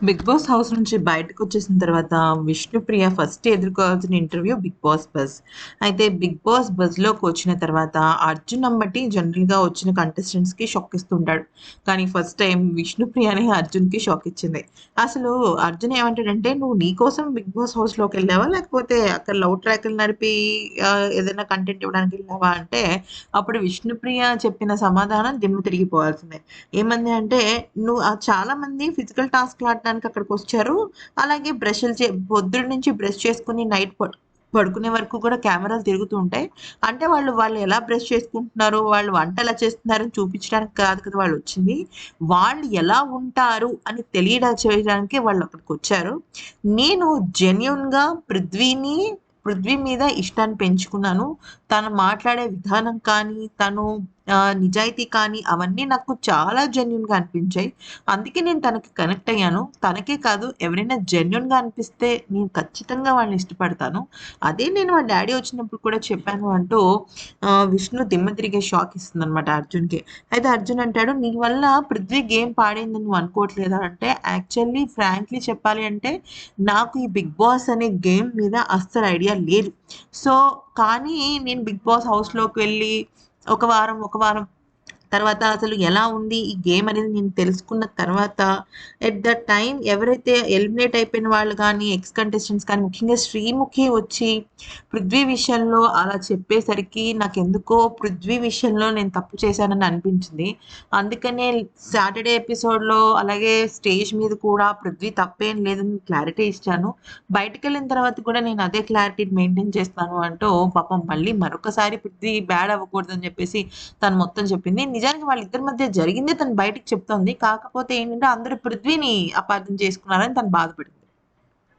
Big boss house నుంచి బయటకు వచ్చేసిన తర్వాత విష్ణుప్రియ ఫస్ట్ ఎదుర్కోవాల్సిన ఇంటర్వ్యూ బిగ్ బాస్ బస్ అయితే బిగ్ బాస్ బస్లోకి వచ్చిన తర్వాత అర్జున్ అంబటి జనరల్గా వచ్చిన కంటెస్టెంట్స్కి షాక్ ఇస్తుంటాడు. కానీ ఫస్ట్ టైం విష్ణుప్రియనే అర్జున్కి షాక్ ఇచ్చింది. అసలు అర్జున్ ఏమంటాడంటే నువ్వు నీ కోసం బిగ్ బాస్ హౌస్లోకి వెళ్ళావా? లేకపోతే అక్కడ లవ్ ట్రాక్లు నడిపి ఏదైనా కంటెంట్ ఇవ్వడానికి వెళ్ళావా? అంటే అప్పుడు విష్ణుప్రియ చెప్పిన సమాధానం దిమ్మ తిరిగిపోవాల్సిందే. ఏమంది అంటే నువ్వు చాలా మంది ఫిజికల్ టాస్క్ ఆడడానికి అక్కడికి వచ్చారు. అలాగే బ్రష్లు చే పొద్దుడు నుంచి బ్రష్ చేసుకుని నైట్ పడుకునే వరకు కూడా కెమెరాలు తిరుగుతూ ఉంటాయి. అంటే వాళ్ళు వాళ్ళు ఎలా బ్రష్ చేసుకుంటున్నారు వాళ్ళు వంట ఎలా చేస్తున్నారని చూపించడానికి కాదు కదా వాళ్ళు వచ్చింది. వాళ్ళు ఎలా ఉంటారు అని తెలియడా చేయడానికి వాళ్ళు అక్కడికి వచ్చారు. నేను జెన్యున్గా పృథ్వీని పృథ్వీ మీద ఇష్టాన్ని పెంచుకున్నాను. తను మాట్లాడే విధానం కానీ తను నిజాయితీ కానీ అవన్నీ నాకు చాలా జెన్యున్గా అనిపించాయి. అందుకే నేను తనకి కనెక్ట్ అయ్యాను. తనకే కాదు ఎవరైనా జెన్యున్గా అనిపిస్తే నేను ఖచ్చితంగా వాళ్ళని ఇష్టపడతాను. అదే నేను మా డాడీ వచ్చినప్పుడు కూడా చెప్పాను అంటూ విష్ణు దిమ్మ తిరిగే షాక్ ఇస్తుంది అనమాట అర్జున్కి. అయితే అర్జున్ అంటాడు నీ వల్ల పృథ్వీ గేమ్ పాడైందని నువ్వు అనుకోవట్లేదా? అంటే యాక్చువల్లీ ఫ్రాంక్లీ చెప్పాలి అంటే నాకు ఈ బిగ్ బాస్ అనే గేమ్ మీద అస్సలు ఐడియా లేదు. సో కానీ నేను బిగ్ బాస్ హౌస్లోకి వెళ్ళి ఒక వారం ఒక వారం. తర్వాత అసలు ఎలా ఉంది ఈ గేమ్ అనేది నేను తెలుసుకున్న తర్వాత ఎట్ ద టైం ఎవరైతే ఎలిమినేట్ అయిపోయిన వాళ్ళు కానీ ఎక్స్ కంటెస్టెంట్స్ కానీ ముఖ్యంగా శ్రీముఖి వచ్చి పృథ్వీ విషయంలో అలా చెప్పేసరికి నాకు ఎందుకో పృథ్వీ విషయంలో నేను తప్పు చేశానని అనిపించింది. అందుకనే సాటర్డే ఎపిసోడ్లో అలాగే స్టేజ్ మీద కూడా పృథ్వీ తప్పేం లేదని క్లారిటీ ఇచ్చాను. బయటకు వెళ్ళిన తర్వాత కూడా నేను అదే క్లారిటీ మెయింటైన్ చేస్తాను అంటూ పాపం మళ్ళీ మరొకసారి పృథ్వీ బ్యాడ్ అవ్వకూడదని చెప్పేసి తను మొత్తం చెప్పింది. నిజానికి వాళ్ళిద్దరి మధ్య జరిగిందే తను బయటకు చెప్తోంది. కాకపోతే ఏంటంటే అందరూ పృథ్వీని అపార్థం చేసుకున్నారని తను బాధపడింది